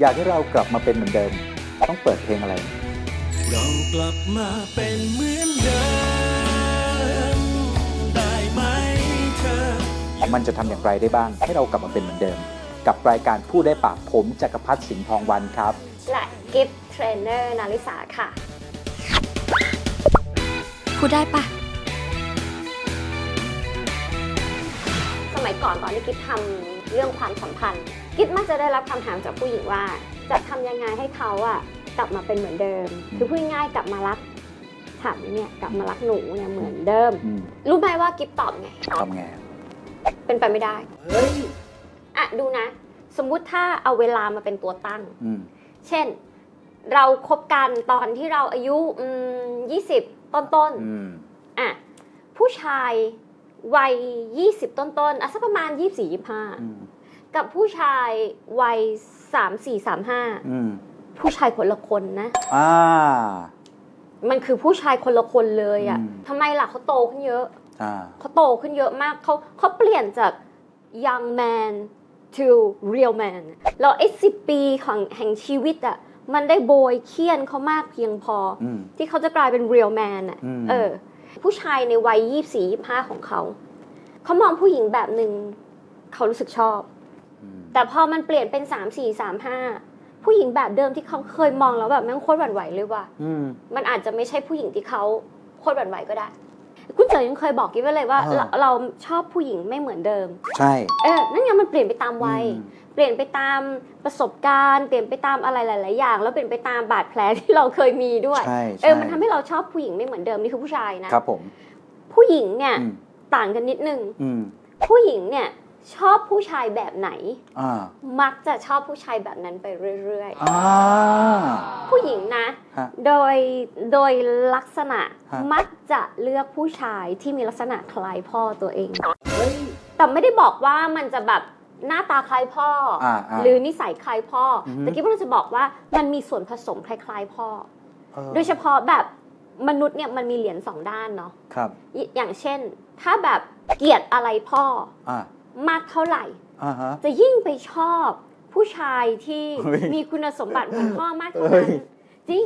อยากให้เรากลับมาเป็นเหมือนเดิม ต้องเปิดเพลงอะไร เรากลับมาเป็นเหมือนเดิม ได้ไหมเธอ มันจะทำอย่างไรได้บ้าง ให้เรากลับมาเป็นเหมือนเดิม กับรายการผู้ได้ปากผมจักรพัฒน์สิงห์ทองวันครับ และกิฟต์เทรนเนอร์นาริสาค่ะ พูดได้ปะสมัยก่อนตอนที่กิฟทำเรื่องความสัมพันธ์ กิฟมักจะได้รับคำถามจากผู้หญิงว่า จะทำยังไงให้เขาอะกลับมาเป็นเหมือนเดิม คือพูดง่ายๆกลับมารักฉันเนี่ยกลับมารักหนูเนี่ยเหมือนเดิมอืมรู้ไหมว่ากิฟตอบไงทำไงเป็นไปไม่ได้เฮ้ยอะดูนะ สมมุติถ้าเอาเวลามาเป็นตัวตั้งอืมเช่น เราคบกันตอนที่เราอายุอืม20ต้นๆอืมอะผู้ชายวัย20ต้นๆอะสักประมาณ24อืม25 กับผู้ชายวัย34 35อืมผู้ชายคนละคนนะ อ่า มันคือผู้ชายคนละคนเลยอะอืม ทำไมล่ะเขาโตขึ้นเยอะอ่า เขาโตขึ้นเยอะมากเขาเขาเปลี่ยนจาก young man to real man แล้วไอ้สิปีของแห่งชีวิตอะมันได้โบยเคี่ยนเขามากเพียงพออืม ที่เขาจะกลายเป็น real man อะอืม เออ ผู้ชายในวัยยี่สี่ยี่ห้าของเขา เขามองผู้หญิงแบบหนึ่งเขารู้สึกชอบอืม แต่พอมันเปลี่ยนเป็นสามสี่สามห้าผู้หญิงแบบเดิมที่เขาเคยมองแล้วแบบแม่งโคตรหวั่นไหวเลยว่ะอืมมันอาจจะไม่ใช่ผู้หญิงที่เขาโคตรหวั่นไหวก็ได้คุณเจอยังเคยบอกกิ๊บไว้เลยว่าอ่าเราเราชอบผู้หญิงไม่เหมือนเดิม ใช่ เออนั่นไงมันเปลี่ยนไปตามวัยอืมเปลี่ยนไปตามประสบการณ์ เปลี่ยนไปตามอะไรหลาย ๆ อย่าง แล้วเปลี่ยนไปตามบาดแผลที่เราเคยมีด้วยใช่เออใช่มันทำให้เราชอบผู้หญิงไม่เหมือนเดิมนี่คือผู้ชายนะครับผม ผู้หญิงเนี่ยอืมต่างกันนิดนึงอืมผู้หญิงเนี่ย ชอบผู้ชายแบบไหน อ่า มักจะชอบผู้ชายแบบนั้นไปเรื่อย อ่า ๆ ผู้หญิงนะ ฮะโดยโดยลักษณะฮะ มักจะเลือกผู้ชายที่มีลักษณะคล้ายพ่อตัวเอง เฮ้ย แต่ไม่ได้บอกว่ามันจะแบบหน้าตาคล้ายพ่ออาอ่าหรือนิสัยคล้ายพ่อออฮึ แต่กิ๊บเราจะบอกว่ามันมีส่วนผสมคล้ายๆพ่อ เออโดยเฉพาะแบบมนุษย์เนี่ยมันมีเหรียญสองด้านเนาะครับออย่างเช่น ถ้าแบบเกลียดอะไรพ่อ อ่า มากเท่าไหร่ อ่าฮะ จะยิ่งไปชอบผู้ชายที่เฮ้ย มีคุณสมบัติเหมือนพ่อมากเท่าเฮ้นั้นยจริง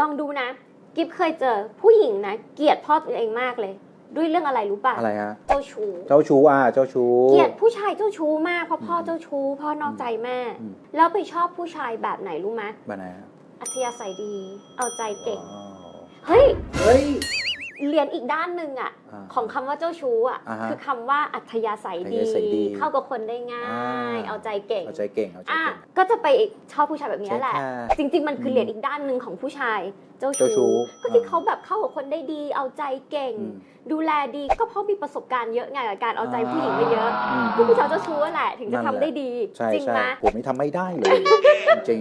ลองดูนะ กิฟเคยเจอผู้หญิงนะ เกลียดพ่อตัวเองมากเลย ด้วยเรื่องอะไรรู้ป่ะอะไรฮะ เจ้าชู้เจ้าชู้อะเจ้าชู้ เกลียดผู้ชายเจ้าชู้มากเพราะพ่อเจ้าชู้พ่อนอกใจแม่ อืม แล้วไปชอบผู้ชายแบบไหนรู้ไหมแบบไหนฮะอัธยาศัยดี เอาใจเก่ง อ๋อเฮ้ย เฮ้ย เรียนอีกด้านหนึ่งอะอ่าของคำว่าเจ้าชู้อะอ่าฮะคือคำว่าอัธยาศัยดีอัธยาศัยดี เข้ากับคนได้ง่ายอ่าเอาใจเก่งเอาใจเก่งเอาใจอะเก่งก็จะไปชอบผู้ชายแบบนี้แหละใช่ค่ะจริง ๆ มันคือมเหรียญอีกด้านหนึ่งของผู้ชายเจ้าเจ้าชู้ชู้ก็ที่อ่าเขาแบบเข้ากับคนได้ดี เอาใจเก่งอืมดูแลดีก็เพราะมีประสบการณ์เยอะไงกับการเอาใจผู้หญิงมาเยอะอืมก็ผู้ชายเจ้าชู้แหละถึงจะนั่ทำนแหละได้ดีใช่จริงใช่ไหมผมนี่ทำไม่ได้เลย จริง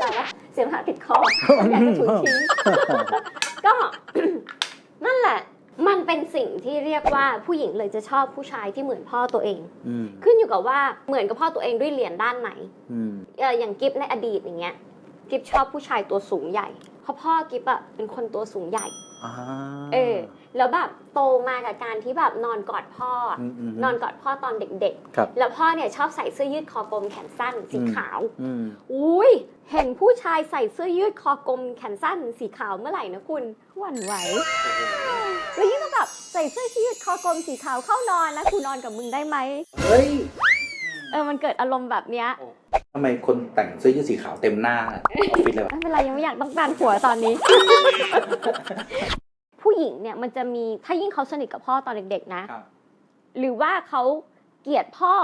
แต่ว่าเสียงหาติดคออยากจะถูกทิ้งก็ นั่นแหละ มันเป็นสิ่งที่เรียกว่าผู้หญิงเลยจะชอบผู้ชายที่เหมือนพ่อตัวเอง อืมขึ้นอยู่กับว่าเหมือนกับพ่อตัวเองด้วยเหรียญด้านไหนอืม เอ่ออย่างกิฟในอดีตอย่างเงี้ยกิฟชอบผู้ชายตัวสูงใหญ่ เพราะพ่อกิฟอะเป็นคนตัวสูงใหญ่อ่าเออ แล้วแบบโตมากับการที่แบบนอนกอดพ่ออมมนอนกอดพ่อตอนเด็กครับๆแล้วพ่อเนี่ยชอบใส่เสื้อยืดคอกลมแขนสั้นสีอืมขาวอืมอุ้ยเห็นผู้ชายใส่เสื้อยืดคอกลมแขนสั้นสีขาวเมื่อไหร่นะคุณหวั่นไหว แล้วยิ่งแบบใส่เสื้อยืดคอกลมสีขาวเข้านอนนะกูนอนกับมึงได้ไหมเฮ้ย เออมันเกิดอารมณ์แบบเนี้ย ทำไมคนแต่งเสื้อยืดสีขาวเต็มหน้าออฟฟิศเลยวะไม่เป็นไรยังไม่อยากต้องการผัวตอนนี้ ผู้หญิงเนี่ยมันจะมีถ้ายิ่งเขาสนิทกับพ่อตอนเด็ก ๆ นะ ครับ หรือว่าเขาเกลียดพ่อ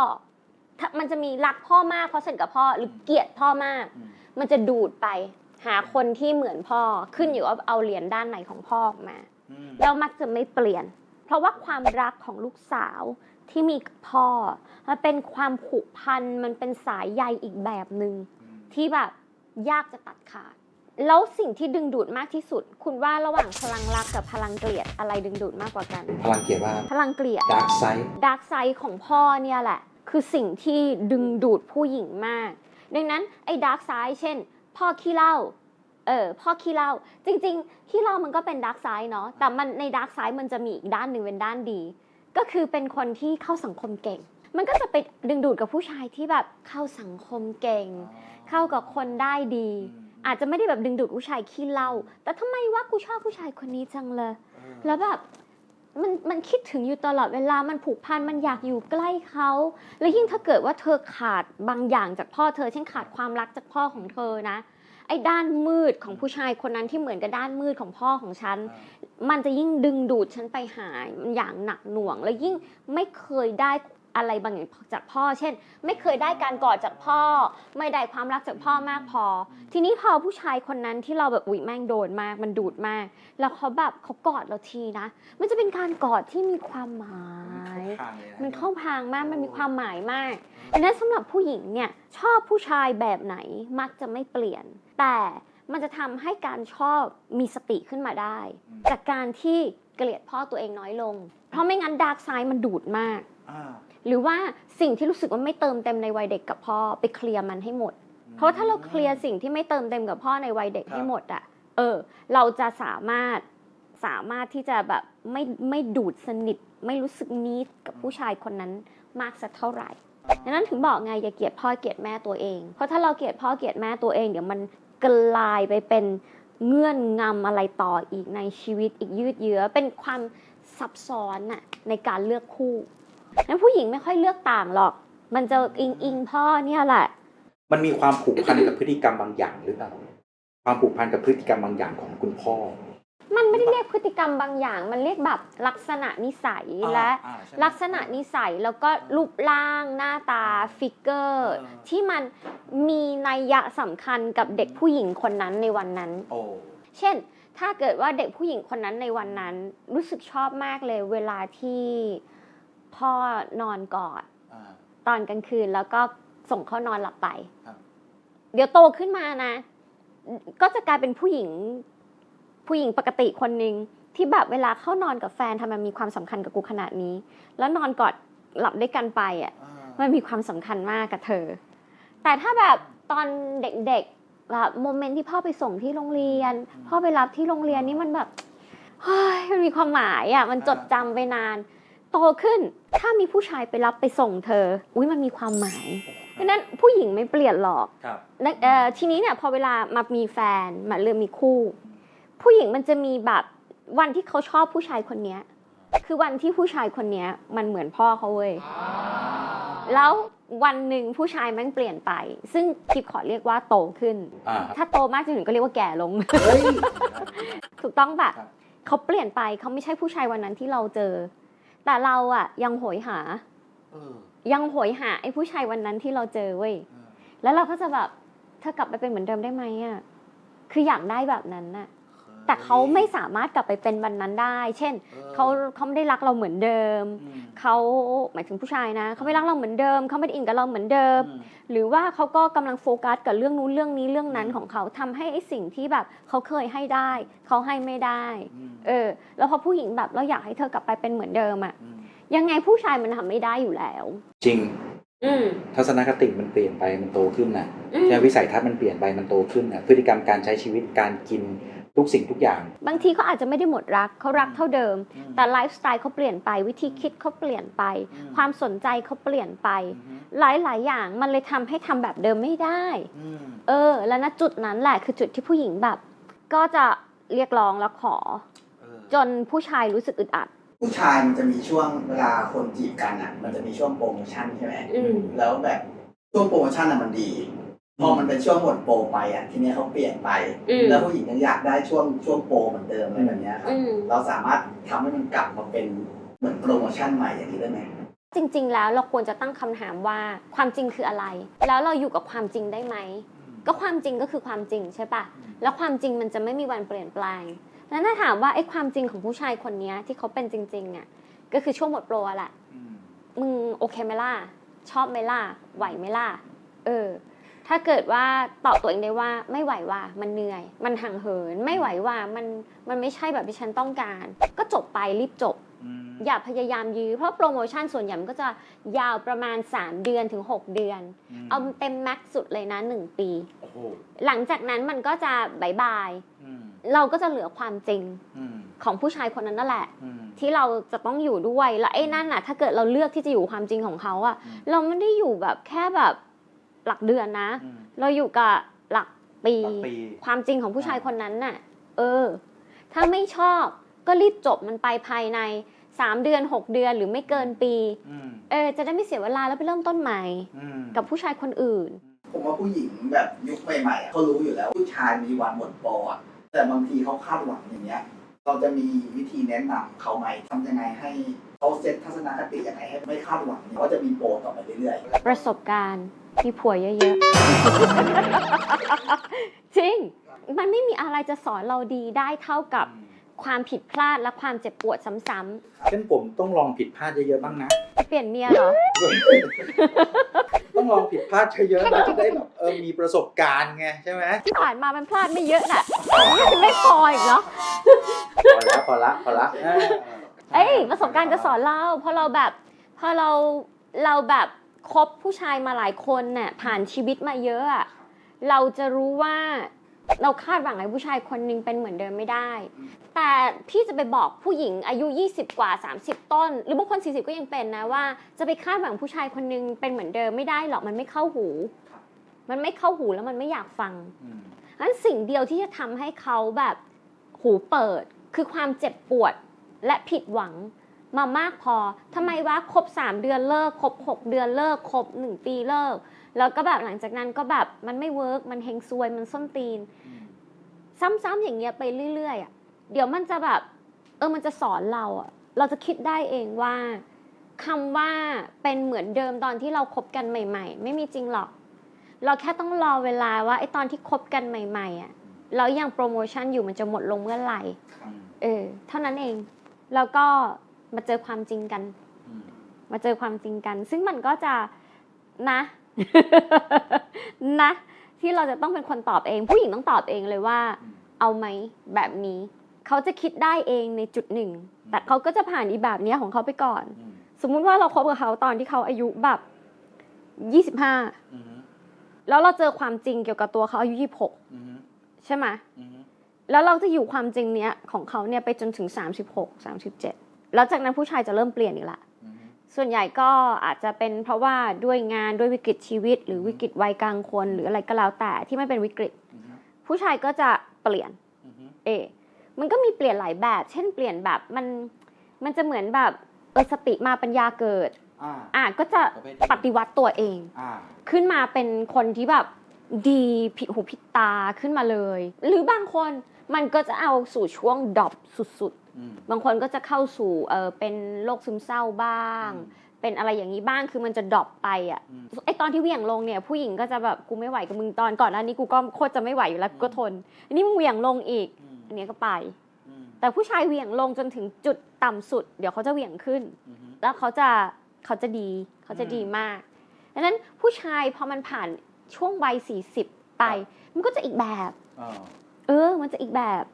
ถ้ามันจะมีรักพ่อมากเพราะสนิทกับพ่อ หรือเกลียดพ่อมาก อืม มันจะดูดไป หาคนที่เหมือนพ่อขึ้นอยู่ว่าเอาเหรียญด้านไหนของพ่อออกมา อืมแล้วมักจะไม่เปลี่ยน เพราะว่าความรักของลูกสาว ที่มีกับพ่อ มันเป็นความผูกพัน มันเป็นสายใยอีกแบบหนึง่งที่แบบยากจะตัดขาด แล้วสิ่งที่ดึงดูดมากที่สุด คุณว่าระหว่างพลังรักกับพลังเกลียดอะไรดึงดูดมากกว่ากัน พลังเกียรติว่าพลังเกลียดดาร์กไซด์ดาร์กไซด์ของพ่อเนี่ยแหละ คือสิ่งที่ดึงดูดผู้หญิงมาก ดังนั้นไอ้ดาร์กไซด์เช่น พ่อขี้เหล้าเออพ่อขี้เหล้าจริงๆขี้เหล้ามันก็เป็นดาร์กไซด์เนาะแต่มันในดาร์กไซด์มันจะมีอีกด้านหนึ่งเป็นด้านดี ก็คือเป็นคนที่เข้าสังคมเก่ง มันก็จะไปดึงดูดกับผู้ชายที่แบบเข้าสังคมเก่ง เข้ากับคนได้ดี อาจจะไม่ได้แบบดึงดูดผู้ชายขี้เหล้าแต่ทำไมวะกูชอบผู้ชายคนนี้จังเลย แล้วแบบมันมันคิดถึงอยู่ตลอดเวลา มันผูกพัน มันอยากอยู่ใกล้เขา แล้วยิ่งถ้าเกิดว่าเธอขาดบางอย่างจากพ่อเธอ เช่นขาดความรักจากพ่อของเธอนะ ไอ้ด้านมืดของผู้ชายคนนั้นที่เหมือนกับด้านมืดของพ่อของฉัน มันจะยิ่งดึงดูดฉันไปหาอย่างหนักหน่วง แล้วยิ่งไม่เคยได้ อะไรบางอย่างจากพ่อ เช่น ไม่เคยได้การกอดจากพ่อ ไม่ได้ความรักจากพ่อมากพอ ทีนี้พอผู้ชายคนนั้นที่เราแบบอุ๊ยแม่งโดนมาก มันดูดมาก แล้วเขาแบบเขากอดเราทีนะ มันจะเป็นการกอดที่มีความหมาย มันเข้าพางมาก มันมีความหมายมากดังนั้นสำหรับผู้หญิงเนี่ยชอบผู้ชายแบบไหนมักจะไม่เปลี่ยน แต่มันจะทำให้การชอบมีสติขึ้นมาได้ จากการที่เกลียดพ่อตัวเองน้อยลง เพราะไม่งั้นดาร์กไซด์มันดูดมาก หรือว่าสิ่งที่รู้สึกว่าไม่เติมเต็มในวัยเด็กกับพ่อไปเคลียร์มันให้หมด เพราะถ้าเราเคลียร์สิ่งที่ไม่เติมเต็มกับพ่อในวัยเด็กครับให้หมดอะเออ เราจะสามารถสามารถที่จะแบบไม่ไม่ดูดสนิท ไม่รู้สึกนิดกับผู้ชายคนนั้นมากสักเท่าไหร่ดังนั้นถึงบอกไงอย่าเกลียดพ่อเกลียดแม่ตัวเอง เพราะถ้าเราเกลียดพ่อเกลียดแม่ตัวเองเดี๋ยวมันกลายไปเป็นเงื่อนงำอะไรต่ออีกในชีวิตอีกยืดเยื้อเป็นความซับซ้อนน่ะในการเลือกคู่ นั้นผู้หญิงไม่ค่อยเลือกต่างหรอก มันจะอิงอิงพ่อเนี่ยแหละ มันมีความผูกพันกับพฤติกรรมบางอย่างหรือเปล่าความผูกพันกับพฤติกรรมบางอย่างของคุณพ่อ มันไม่ได้เรียกพฤติกรรมบางอย่าง มันเรียกแบบลักษณะนิสัยและ อ่าใช่ลักษณะนิสัยแล้วก็รูปร่างหน้าตาฟิกเกอร์เออที่มันมีนัยยะสำคัญกับเด็กผู้หญิงคนนั้นในวันนั้น โอ้เช่น ถ้าเกิดว่าเด็กผู้หญิงคนนั้นในวันนั้น รู้สึกชอบมากเลยเวลาที่ พ่อนอนกอดอ่าตอนกลางคืนแล้วก็ส่งเขานอนหลับไปครับเดี๋ยวโตขึ้นมานะ ก็จะกลายเป็นผู้หญิง ผู้หญิงปกติคนหนึ่งที่แบบเวลาเข้านอนกับแฟนทำไมมีความสำคัญกับกูขนาดนี้ แล้วนอนกอดหลับด้วยกันไปอะมันมีความสำคัญมากกับเธอ แต่ถ้าแบบตอนเด็กๆแบบโมเมนต์ที่พ่อไปส่งที่โรงเรียน พ่อไปรับที่โรงเรียนนี่มันแบบเฮ้ยมันมีความหมายอะ มันจดจำไปนาน โตขึ้น ถ้ามีผู้ชายไปรับไปส่งเธอ อุ้ยมันมีความหมายเพราะฉะนั้นผู้หญิงไม่เปลี่ยนหรอกครับแล้วเอ่อทีนี้เนี่ยพอเวลามามีแฟนมาเริ่มมีคู่ ผู้หญิงมันจะมีแบบวันที่เขาชอบผู้ชายคนเนี้ยคือวันที่ผู้ชายคนเนี้ยมันเหมือนพ่อเขาเว้ยแล้ววันหนึ่งผู้ชายมันเปลี่ยนไป ซึ่งคลิปขอเรียกว่าโตขึ้น อ่าถ้าโตมากจนถึงก็เรียกว่าแก่ลงเฮ้ยถูกต้องปะครับ เขาเปลี่ยนไปเขาไม่ใช่ผู้ชายวันนั้นที่เราเจอ แต่เราอะยังโหยหา เออยังโหยหาไอ้ผู้ชายวันนั้นที่เราเจอเว้ย เออแล้วเราก็จะแบบเธอกลับไปเป็นเหมือนเดิมได้ไหมอะคืออยากได้แบบนั้นน่ะ แต่เขาไม่สามารถกลับไปเป็นวันนั้นได้ เช่นเขาเขาไม่ได้รักเราเหมือนเดิมอืมเขาหมายถึงผู้ชายนะเขาไม่รักเราเหมือนเดิม เขาไม่ได้อินกับเราเหมือนเดิมอืมหรือว่าเขาก็กำลังโฟกัสกับเรื่องนู้นเรื่องนี้เรื่องนั้นของเขาทำให้ไอ้สิ่งที่แบบเขาเคยให้ได้ เขาให้ไม่ได้อืมเออ แล้วพอผู้หญิงแบบเราอยากให้เธอกลับไปเป็นเหมือนเดิมอะอืมยังไงผู้ชายมันทำไม่ได้อยู่แล้ว จริงอืมทัศนคติมันเปลี่ยนไปมันโตขึ้นนะอืมใช่วิสัยทัศน์มันเปลี่ยนไปมันโตขึ้นนะพฤติกรรมการใช้ชีวิตการกิน ทุกสิ่งทุกอย่าง บางทีเขาอาจจะไม่ได้หมดรักเขารักเท่าเดิม แต่ไลฟ์สไตล์เขาเปลี่ยนไป วิธีคิดเขาเปลี่ยนไปอืมความสนใจเขาเปลี่ยนไปอืมหลาย ๆ อย่างมันเลยทำให้ทำแบบเดิมไม่ได้อืมเออ แล้วณจุดนั้นแหละคือจุดที่ผู้หญิงแบบ ก็จะเรียกร้องแล้วขอเออจนผู้ชายรู้สึกอึดอัดผู้ชายมันจะมีช่วงเวลาคนจีบกันอะ มันจะมีช่วงโปรโมชั่นใช่ไหมอืมแล้วแบบช่วงโปรโมชั่นอะมันดี พอมันเป็นช่วงหมดโปรไปอะทีเนี้ยเขาเปลี่ยนไป อืม แล้วผู้หญิงยังอยากได้ช่วงช่วงโปรเหมือนเดิมอะไรแบบเนี้ยครับ อืม เราสามารถทำให้มันกลับมาเป็นเหมือนโปรโมชั่นใหม่อย่างนี้ได้ไหม จริงๆ แล้วเราควรจะตั้งคำถามว่าความจริงคืออะไร แล้วเราอยู่กับความจริงได้ไหม ก็ความจริงก็คือความจริงใช่ปะแล้วความจริงมันจะไม่มีวันเปลี่ยนแปลง แล้วถ้าถามว่าไอ้ความจริงของผู้ชายคนเนี้ยที่เขาเป็นจริงๆอะก็คือช่วงหมดโปรอะแหละอืมมึงโอเคไหมล่ะ ชอบไหมล่ะ ไหวไหมล่ะ เออ ถ้าเกิดว่าตอบตัวเองได้ว่าไม่ไหวว่ะมันเหนื่อย มันห่างเหิน ไม่ไหวว่ะมันมันไม่ใช่แบบที่ฉันต้องการ ก็จบไปรีบจบอืมอย่าพยายามยื้อเพราะโปรโมชั่นส่วนใหญ่มันก็จะยาวประมาณ 3 เดือนถึง 6 เดือนมเอาเต็มแม็กซ์สุดเลยนะ 1 ปีโอ้โหหลังจากนั้นมันก็จะบายบายอืมเราก็จะเหลือความจริงอืมของผู้ชายคนนั้นนั่นแหละอืมที่เราจะต้องอยู่ด้วยแล้วไอ้นั่นน่ะ ถ้าเกิดเราเลือกที่จะอยู่ความจริงของเขาอะอืมเราไม่ได้อยู่แบบแค่แบบ หลักเดือนนะ อืม เราอยู่กับหลักปี หลักปีความจริงของผู้ชายอ่า คนนั้นน่ะ เออ ถ้าไม่ชอบก็รีบจบมันไปภายในสามเดือนหกเดือนหรือไม่เกินปี อืมเออ จะได้ไม่เสียเวลาแล้วไปเริ่มต้นใหม่ อืม กับผู้ชายคนอื่น ผมว่าผู้หญิงแบบยุคใหม่ๆอะเขารู้อยู่แล้วผู้ชายมีวันหมดโปรอะแต่บางทีเขาคาดหวังอย่างเงี้ย เราจะมีวิธีแนะนำเขาไหมทำยังไงให้ เขาเซตทัศนคติยังไงให้ไม่คาดหวังว่าจะมีโปรต่อไปเรื่อยๆประสบการณ์มีผัวเยอะๆ จริง มันไม่มีอะไรจะสอนเราดีได้เท่ากับความผิดพลาดและความเจ็บปวดซ้ำเช่นผมต้องลองผิดพลาดเยอะๆบ้างนะๆจะเปลี่ยนเมียเหรอ ต้องลองผิดพลาดเยอะๆนะจะได้แบบเออมีประสบการณ์ไงใช่ไหมที่ผ่านมามันพลาดไม่เยอะน่ะยังไม่พออีกเหรอ พอละพอละพอละเออ เอ้ยประสบการณ์จะสอนเราเพราะเราแบบพอเราเราแบบคบผู้ชายมาหลายคนน่ะผ่านชีวิตมาเยอะอะเราจะรู้ว่าเราคาดหวังให้ผู้ชายคนหนึงเป็นเหมือนเดิมไม่ได้ แต่พี่จะไปบอกผู้หญิงอายุ 20 กว่า 30 ต้น หรือบางคน 40 ก็ยังเป็นนะว่า จะไปคาดหวังผู้ชายคนหนึงเป็นเหมือนเดิมไม่ได้หรอกมันไม่เข้าหู มันไม่เข้าหูแล้วมันไม่อยากฟังอืมงั้นสิ่งเดียวที่จะทำให้เขาแบบหูเปิด คือความเจ็บปวด และผิดหวังมามากพอทำไมวะครบ 3 เดือนเลิกครบ 6 เดือนเลิกครบ 1 ปีเลิก แล้วก็แบบหลังจากนั้นก็แบบมันไม่เวิร์กมันเฮงซวยมันส้นตีนอืมซ้ำๆอย่างเงี้ยไปเรื่อยๆอะเดี๋ยวมันจะแบบเออมันจะสอนเราอะเราจะคิดได้เองว่าคำว่าเป็นเหมือนเดิมตอนที่เราคบกันใหม่ ๆ ไม่มีจริงหรอก เราแค่ต้องรอเวลาว่าไอ้ตอนที่คบกันใหม่ ๆอะแล้วยังโปรโมชั่นอยู่มันจะหมดลงเมื่อไหร่อืมเออเท่านั้นเอง แล้วก็มาเจอความจริงกันอืมมาเจอความจริงกัน ซึ่งมันก็จะนะ นะ ที่เราจะต้องเป็นคนตอบเอง ผู้หญิงต้องตอบเองเลยว่าอืมเอาไหมแบบนี้ เขาจะคิดได้เองในจุดหนึ่ง แต่เขาก็จะผ่านอีแบบเนี้ยของเขาไปก่อนอืมสมมุติว่าเราคบกับเขาตอนที่เขาอายุแบบยี่สิบห้าอืมแล้วเราเจอความจริงเกี่ยวกับตัวเขาอายุยี่หกอืมใช่ไหมอืม แล้วเราจะอยู่ความจริงเนี้ยของเขาเนี่ยไปจนถึง 36 37 แล้วจากนั้นผู้ชายจะเริ่มเปลี่ยนอีกละอืมส่วนใหญ่ก็อาจจะเป็นเพราะว่าด้วยงานด้วยวิกฤตชีวิต หรือวิกฤตวัยกลางคน หรืออะไรก็แล้วแต่ที่ไม่เป็นวิกฤตอืมผู้ชายก็จะเปลี่ยนอืมเออมันก็มีเปลี่ยนหลายแบบ เช่นเปลี่ยนแบบมันมันจะเหมือนแบบเออสติมาปัญญาเกิดอ่าอะก็จะประเภทที่ปฏิวัติตัวเองอ่าขึ้นมาเป็นคนที่แบบดีผิดหูผิดตาขึ้นมาเลย หรือบางคน มันก็จะเอาสู่ช่วงดรอปสุดอืมๆบางคนก็จะเข้าสู่เออเป็นโรคซึมเศร้าบ้าง เป็นอะไรอย่างนี้บ้างคือมันจะดรอปไปอะอืมไอตอนที่เหวี่ยงลงเนี่ยผู้หญิงก็จะแบบกูไม่ไหวกับมึงตอนก่อนหน้านี้กูก็โคตรจะไม่ไหวอยู่แล้วกูก็ทนอันนี้มึงเหวี่ยงลงอีกอืมอันเนี้ยก็ไปอืมแต่ผู้ชายเหวี่ยงลงจนถึงจุดต่ำสุด เดี๋ยวเขาจะเหวี่ยงขึ้นอืมแล้วเขาจะเขาจะดีเขาจะดีมากดังนั้นผู้ชายพอมันผ่านช่วงวัย40 ไป มันก็จะอีกแบบอ่า เออ มันจะอีกแบบ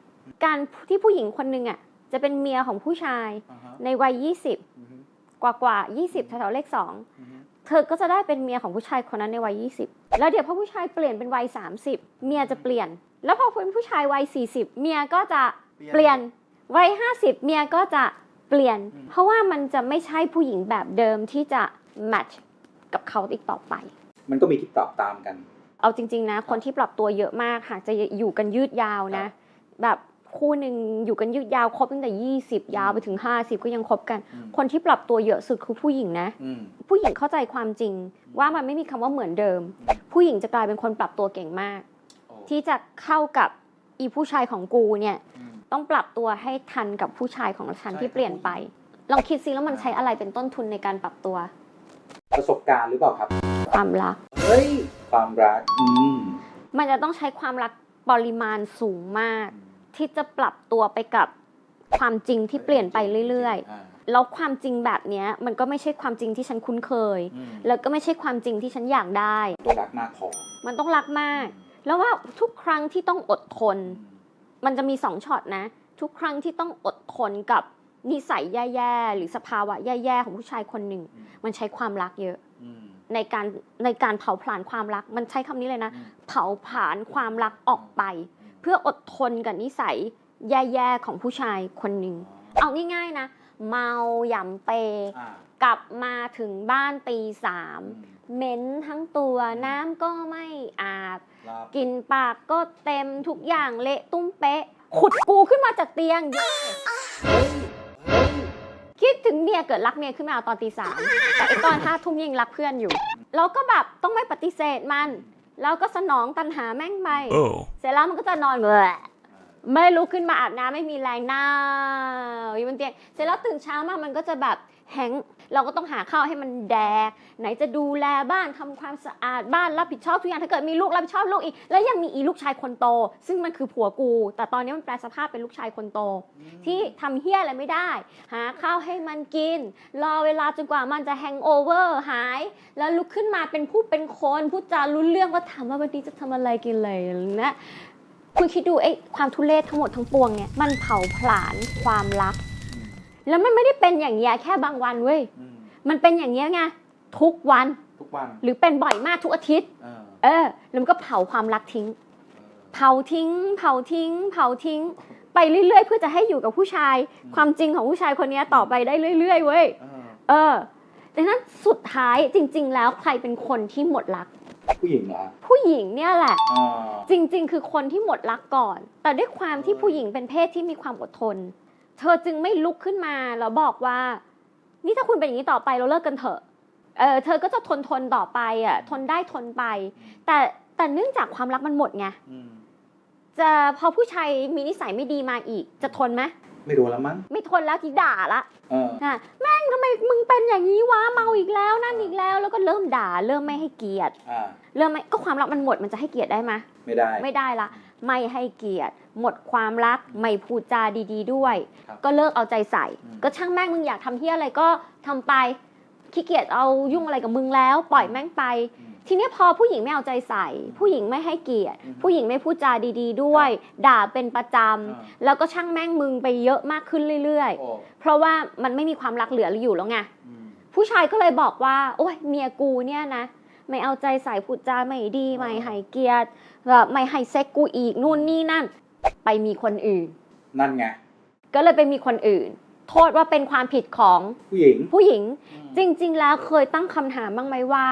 การที่ผู้หญิงคนหนึ่งอะจะเป็นเมียของผู้ชายอ่าฮะในวัย20อืมกว่ากว่า20แถวๆเลขอืม2เธอก็จะได้เป็นเมียของผู้ชายคนนั้นในวัย20แล้วเดี๋ยวพอผู้ชายเปลี่ยนเป็นวัย30เมียจะเปลี่ยน แล้วพอเป็นผู้ชายวัย40เมียก็จะเปลี่ยนวัย50เมียก็จะเปลี่ยนอืมเพราะว่ามันจะไม่ใช่ผู้หญิงแบบเดิมที่จะแมทช์กับเขาอีกต่อไป มันก็มีที่ปรับตามกัน เอาจริง ๆ นะ คนที่ปรับตัวเยอะมากหากจะอยู่กันยืดยาวนะ แบบคู่หนึ่งอยู่กันยืดยาวคบตั้งแต่ 20 ยาวไปถึง 50 ก็ยังคบกันอืมคนที่ปรับตัวเยอะสุดคือผู้หญิงนะอืมผู้หญิงเข้าใจความจริง ว่ามันไม่มีคำว่าเหมือนเดิม ผู้หญิงจะกลายเป็นคนปรับตัวเก่งมากโอ้ที่จะเข้ากับอีผู้ชายของกูเนี่ยอืมต้องปรับตัวให้ทันกับผู้ชายของฉันใช่ที่เปลี่ยนไป ลองคิดซิแล้วมันใช้อะไรเป็นต้นทุนในการปรับตัว ประสบการณ์หรือเปล่าครับ ความรักเฮ้ย ความรัก อืม มันจะต้องใช้ความรักปริมาณสูงมาก ที่จะปรับตัวไปกับความจริงที่เปลี่ยนไปเรื่อยาๆแล้วความจริงแบบเนี้ยมันก็ไม่ใช่ความจริงที่ฉันคุ้นเคย อืม แล้วก็ไม่ใช่ความจริงที่ฉันอยากได้ ตัวรักมากพอมันต้องรักมาก แล้วว่าทุกครั้งที่ต้องอดทน มันจะมีสองช็อตนะ ทุกครั้งที่ต้องอดทนกับนิสัยแย่ๆ หรือสภาวะแย่ๆ ของผู้ชายคนหนึ่งอืมมันใช้ความรักเยอะอืม ในการในการเผาผลาญความรัก มันใช้คำนี้เลยนะอืมเผาผลาญความรักออกไป เพื่ออดทนกับนิสัยแย่ๆของผู้ชายคนหนึ่งเอาง่ายๆนะ เมาหย่ำเปอ่ากลับมาถึงบ้านตีสามอืมเหม็นทั้งตัวน้ำก็ไม่อาบครับกลินปากก็เต็มทุกอย่างเละตุ้มเป๊ะ ขุดกูขึ้นมาจากเตียง คิดถึงเมียเกิดรักเมียขึ้นมาเอาตอนตีสามแต่ไอตอนห้าทุ่มยังรักเพื่อนอยู่แล้วก็แบบต้องไม่ปฏิเสธมันแล้วก็สนองตันหาแม่งไป Oh. เสร็จแล้วมันก็จะนอนเลยไม่ลุกขึ้นมาอาบน้ำไม่มีแรงหน้าอยู่บนเตียงเสร็จแล้วตื่นเช้ามามันก็จะแบบแฮงก์ เราก็ต้องหาข้าวให้มันแดก ไหนจะดูแลบ้านทำความสะอาดบ้านรับผิดชอบทุกอย่างถ้าเกิดมีลูกรับผิดชอบลูกอีก แล้วยังมีอีลูกชายคนโต ซึ่งมันคือผัวกู แต่ตอนนี้มันแปลสภาพเป็นลูกชายคนโต ที่ทำเฮี้ยอะไรไม่ได้ หาข้าวให้มันกิน รอเวลาจนกว่ามันจะแฮงโอเวอร์หาย แล้วลุกขึ้นมาเป็นผู้เป็นคนพูดจารู้เรื่องก็ถามว่าวันนี้จะทำอะไรกินอะไรนะคุณคิดดูไอ้ความทุเรศทั้งหมดทั้งปวงเนี่ยมันเผาผลาญความรัก แล้วมันไม่ได้เป็นอย่างเงี้ยแค่บางวันเว้ยอืมมันเป็นอย่างเงี้ยไงทุกวันทุกวันหรือเป็นบ่อยมากทุกอาทิตย์ เออเออแล้วมันก็เผาความรักทิ้งเผาทิ้ง เผาทิ้ง เผาทิ้ง ไปเรื่อยๆ เพื่อจะให้อยู่กับผู้ชายความจริงของผู้ชายคนเนี้ยต่อไปได้เรื่อยๆเว้ย เออเออดังนั้นสุดท้ายจริง ๆ แล้วใครเป็นคนที่หมดรัก ผู้หญิงเหรอผู้หญิงเนี่ยแหละ เออจริง ๆ คือคนที่หมดรักก่อน แต่ด้วยความที่ผู้หญิงเป็นเพศที่มีความอดทน เธอจึงไม่ลุกขึ้นมาแล้วบอกว่า นี่ถ้าคุณเป็นอย่างนี้ต่อไปเราเลิกกันเถอะเออเธอก็จะทนทนต่อไปอะ ทนได้ทนไป แต่แต่เนื่องจากความรักมันหมดไงอืมจะพอผู้ชายมีนิสัยไม่ดีมาอีก จะทนไหมไม่โดนแล้วมั้งไม่ทนแล้วที่ด่าละเออนะแม่งทำไมมึงเป็นอย่างนี้วะเมาอีกแล้วนั่นอีกแล้ว แล้วก็เริ่มด่า เริ่มไม่ให้เกียรติอ่าเริ่มไม่ก็ความรักมันหมดมันจะให้เกียรติได้ไหมไม่ได้ไม่ได้ละ ไม่ให้เกียรติ หมดความรัก ไม่พูดจาดี ๆ ด้วย ครับก็เลิกเอาใจใส่ อืม ก็ช่างแม่งมึงอยากทำเฮี้ยอะไรก็ทำไปขี้เกียจเอายุ่งอะไรกับมึงแล้ว ปล่อยแม่งไป อืม ทีเนี้ยพอผู้หญิงไม่เอาใจใส่ ผู้หญิงไม่ให้เกียรติ อือฮึผู้หญิงไม่พูดจาดี ๆ ด้วย ด่าเป็นประจอ่าำแล้วก็ช่างแม่งมึงไปเยอะมากขึ้นเรื่อย โอ้ๆ เพราะว่ามันไม่มีความรักเหลืออยู่แล้วไง อืม ผู้ชายก็เลยบอกว่า โอ้ยเมียกูเนี่ยนะ ไม่เอาใจใส่พูดจาไม่ดีอ๋อไม่ให้เกียรติ แบบไม่ให้เซ็กกูอีกนู่นนี่นั่น ไปมีคนอื่น นั่นไง ก็เลยไปมีคนอื่น โทษว่าเป็นความผิดของผู้หญิง ผู้หญิงอืมจริง ๆ แล้วเคยตั้งคำถามบ้างไหมว่า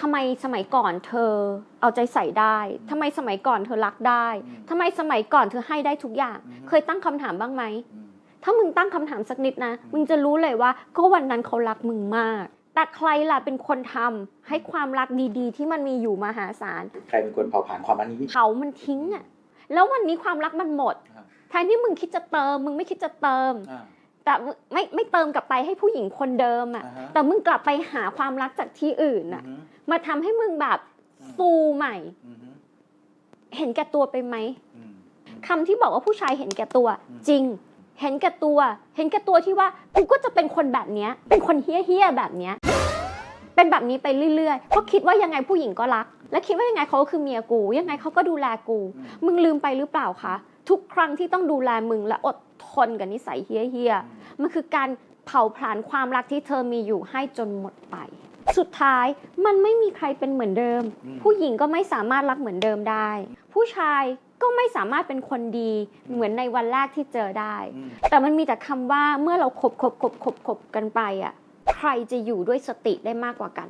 ทำไมสมัยก่อนเธอเอาใจใส่ได้ ทำไมสมัยก่อนเธอรักได้ ทำไมสมัยก่อนเธอให้ได้ทุกอย่าง เคยตั้งคำถามบ้างไหมอืมถ้ามึงตั้งคำถามสักนิดนะ มึงจะรู้เลยว่าก็วันนั้นเขารักมึงมาก แต่ใครล่ะเป็นคนทำให้ความรักดีๆ ที่มันมีอยู่มหาศาลใครเป็นคนเผาผลาญความรักนี้เผามันทิ้งอะแล้ววันนี้ความรักมันหมดครับแทนที่มึงคิดจะเติม มึงไม่คิดจะเติมอ่าแต่มึงไม่ไม่เติมกลับไปให้ผู้หญิงคนเดิมอะอ่าฮะแต่มึงกลับไปหาความรักจากที่อื่นอะอืมมาทำให้มึงแบบอืมฟูใหม่อืมเห็นแก่ตัวไปไหมอืมคำที่บอกว่าผู้ชายเห็นแก่ตัวอืมจริง เห็นแก่ตัว เห็นแก่ตัวที่ว่ากูก็จะเป็นคนแบบเนี้ย เป็นคนเฮี้ยเฮี้ยๆแบบเนี้ย เป็นแบบนี้ไปเรื่อยๆเพราะคิดว่ายังไงผู้หญิงก็รัก และคิดว่ายังไงเขาก็คือเมียกู ยังไงเขาก็ดูแลกูอืมมึงลืมไปหรือเปล่าคะทุกครั้งที่ต้องดูแลมึงและอดทนกับนิสัยเฮี้ยเฮี้ยๆมันคือการเผาผลาญความรักที่เธอมีอยู่ให้จนหมดไป สุดท้ายมันไม่มีใครเป็นเหมือนเดิมอืมผู้หญิงก็ไม่สามารถรักเหมือนเดิมได้ ผู้ชายก็ไม่สามารถเป็นคนดีเหมือนในวันแรกที่เจอได้อืมแต่มันมีแต่คำว่าเมื่อเราคบคบคบคบคบกันไปอะ ใครจะอยู่ด้วยสติได้มากกว่ากัน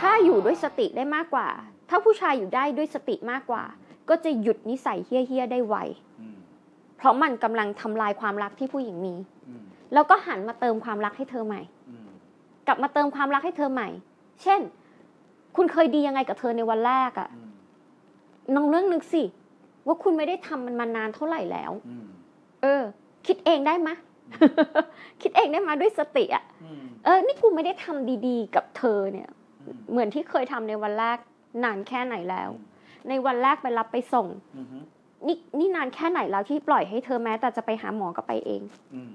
ถ้าอยู่ด้วยสติได้มากกว่า ถ้าผู้ชายอยู่ได้ด้วยสติมากกว่า ก็จะหยุดนิสัยเฮี้ยๆได้ไวอืมเพราะมันกำลังทำลายความรักที่ผู้หญิงมีอืมแล้วก็หันมาเติมความรักให้เธอใหม่อืมกลับมาเติมความรักให้เธอใหม่ เช่น คุณเคยดียังไงกับเธอในวันแรกอะอืมน้องเรื่องนึกสิ ว่าคุณไม่ได้ทำมันมานานเท่าไหร่แล้วอืมเออ คิดเองได้มะ คิดเองได้มาด้วยสติอะอืมเออ นี่กูไม่ได้ทำดีๆ กับเธอเนี่ยอืมเหมือนที่เคยทำในวันแรกนานแค่ไหนแล้ว ในวันแรกไปรับไปส่งอืมนี่นี่นานแค่ไหนแล้วที่ปล่อยให้เธอแม้ แต่จะไปหาหมอก็ไปเองอืม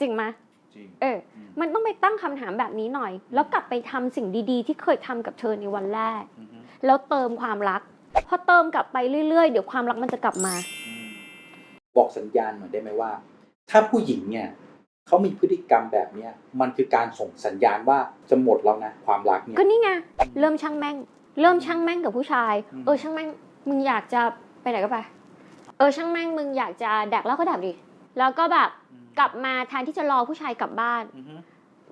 จริงไหมยจริงเอออืมมันต้องไปตั้งคำถามแบบนี้หน่อย แล้วกลับไปทำสิ่งดีๆ ที่เคยทำกับเธอในวันแรกอืมแล้วเติมความรัก พอเติมกลับไปเรื่อยๆ เดี๋ยวความรักมันจะกลับมาอืมบอกสัญญาณหน่อยได้ไหมว่า ถ้าผู้หญิงเนี่ยเขามีพฤติกรรมแบบเนี้ยมันคือการส่งสัญญาณว่าจะหมดแล้วนะความรักเนี่ย ก็นี่ไงเริ่มช่างแม่ง เริ่มช่างแม่งกับผู้ชาย อืม เออช่างแม่งมึงอยากจะไปไหนก็ไป เออช่างแม่งมึงอยากจะแดกเหล้าก็แดกดิแล้วก็แบบอืมกลับมาแทนที่จะรอผู้ชายกลับบ้านอือฮึ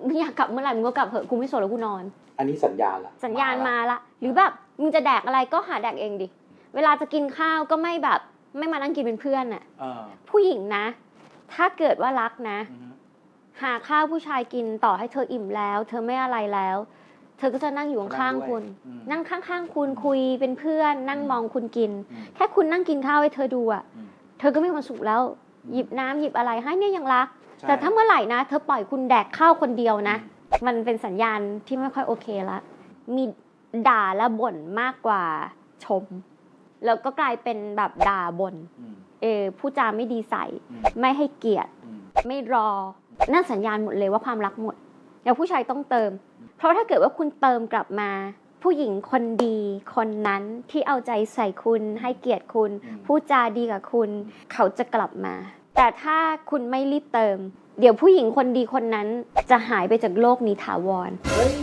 มึงอยากกลับเมื่อไหร่มึงก็กลับเถอะกูไม่สนแล้วกูนอน อันนี้สัญญาณละสัญญาณละมาละหรือแบบมึงจะแดกอะไรก็หาแดกเองดิเวลาจะกินข้าวก็ไม่แบบไม่มานั่งกินเป็นเพื่อนน่ะเออผู้หญิงนะ ถ้าเกิดว่ารักนะอือฮึหาข้าวผู้ชายกินต่อให้เธออิ่มแล้ว เธอไม่อะไรแล้ว เธอก็จะนั่งอยู่ข้างๆคุณอืมนั่งข้างๆคุณคุยเป็นเพื่อน นั่งมองคุณกินอืมแค่คุณนั่งกินข้าวให้เธอดูอะอืมเธอก็มีความสุขแล้ว หยิบน้ำหยิบอะไรให้เนี่ยยังรักใช่แต่ถ้าเมื่อไหร่นะ เธอปล่อยคุณแดกข้าวคนเดียวนะ มันเป็นสัญญาณที่ไม่ค่อยโอเคละ มีด่าและบ่นมากกว่าชม แล้วก็กลายเป็นแบบด่าบ่นอืม เออผู้จาไม่ดีใส่อืมไม่ให้เกียรติอืมไม่รอ นั่นสัญญาณหมดเลยว่าความรักหมดแล้วผู้ชายต้องเติม เพราะถ้าเกิดว่าคุณเติมกลับมา ผู้หญิงคนดีคนนั้นที่เอาใจใส่คุณ ให้เกียรติคุณอืมพูดจาดีกับคุณ เขาจะกลับมา แต่ถ้าคุณไม่รีบเติม เดี๋ยวผู้หญิงคนดีคนนั้นจะหายไปจากโลกนี้ถาวรเฮ้ย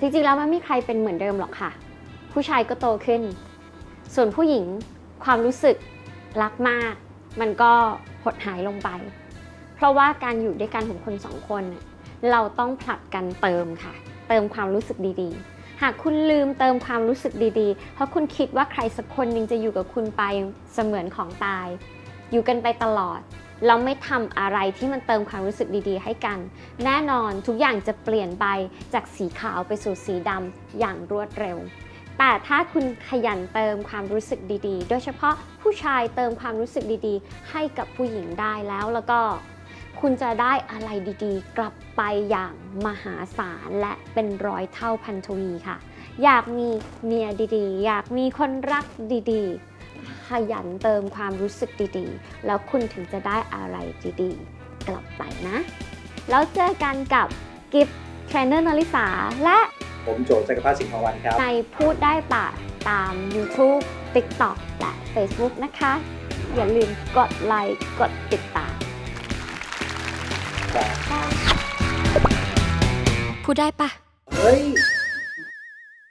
จริงๆแล้วมันไม่มีใครเป็นเหมือนเดิมหรอกค่ะ ผู้ชายก็โตขึ้น ส่วนผู้หญิงความรู้สึก รักมาก มันก็หดหายลงไป เพราะว่าการอยู่ด้วยกันของคนสองคน เราต้องผลัดกันเติมค่ะ เติมความรู้สึกดีๆ หากคุณลืมเติมความรู้สึกดีๆ เพราะคุณคิดว่าใครสักคนหนึ่งจะอยู่กับคุณไปเสมือนของตาย อยู่กันไปตลอด เราไม่ทำอะไรที่มันเติมความรู้สึกดีๆ ให้กัน แน่นอนทุกอย่างจะเปลี่ยนไปจากสีขาวไปสู่สีดำอย่างรวดเร็ว แต่ถ้าคุณขยันเติมความรู้สึกดีๆ โดยเฉพาะผู้ชายเติมความรู้สึกดีๆ ให้กับผู้หญิงได้แล้วแล้วก็คุณจะได้อะไรดีๆ กลับไปอย่างมหาศาลและเป็นร้อยเท่าพันทวีค่ะ อยากมีเมียดีๆ อยากมีคนรักดีๆ ขยันเติมความรู้สึกดีๆ แล้วคุณถึงจะได้อะไรดีๆ กลับไปนะ แล้วเจอกันกับกิฟต์เทรนเนอร์นลิสาและ ผมโจจักรพัฒน์สิงห์พวันครับ ในพูดได้ปะตาม YouTube TikTok และ Facebook นะคะ อย่าลืมกดไลค์กดติดตามครับพูดได้ปะ เฮ้ย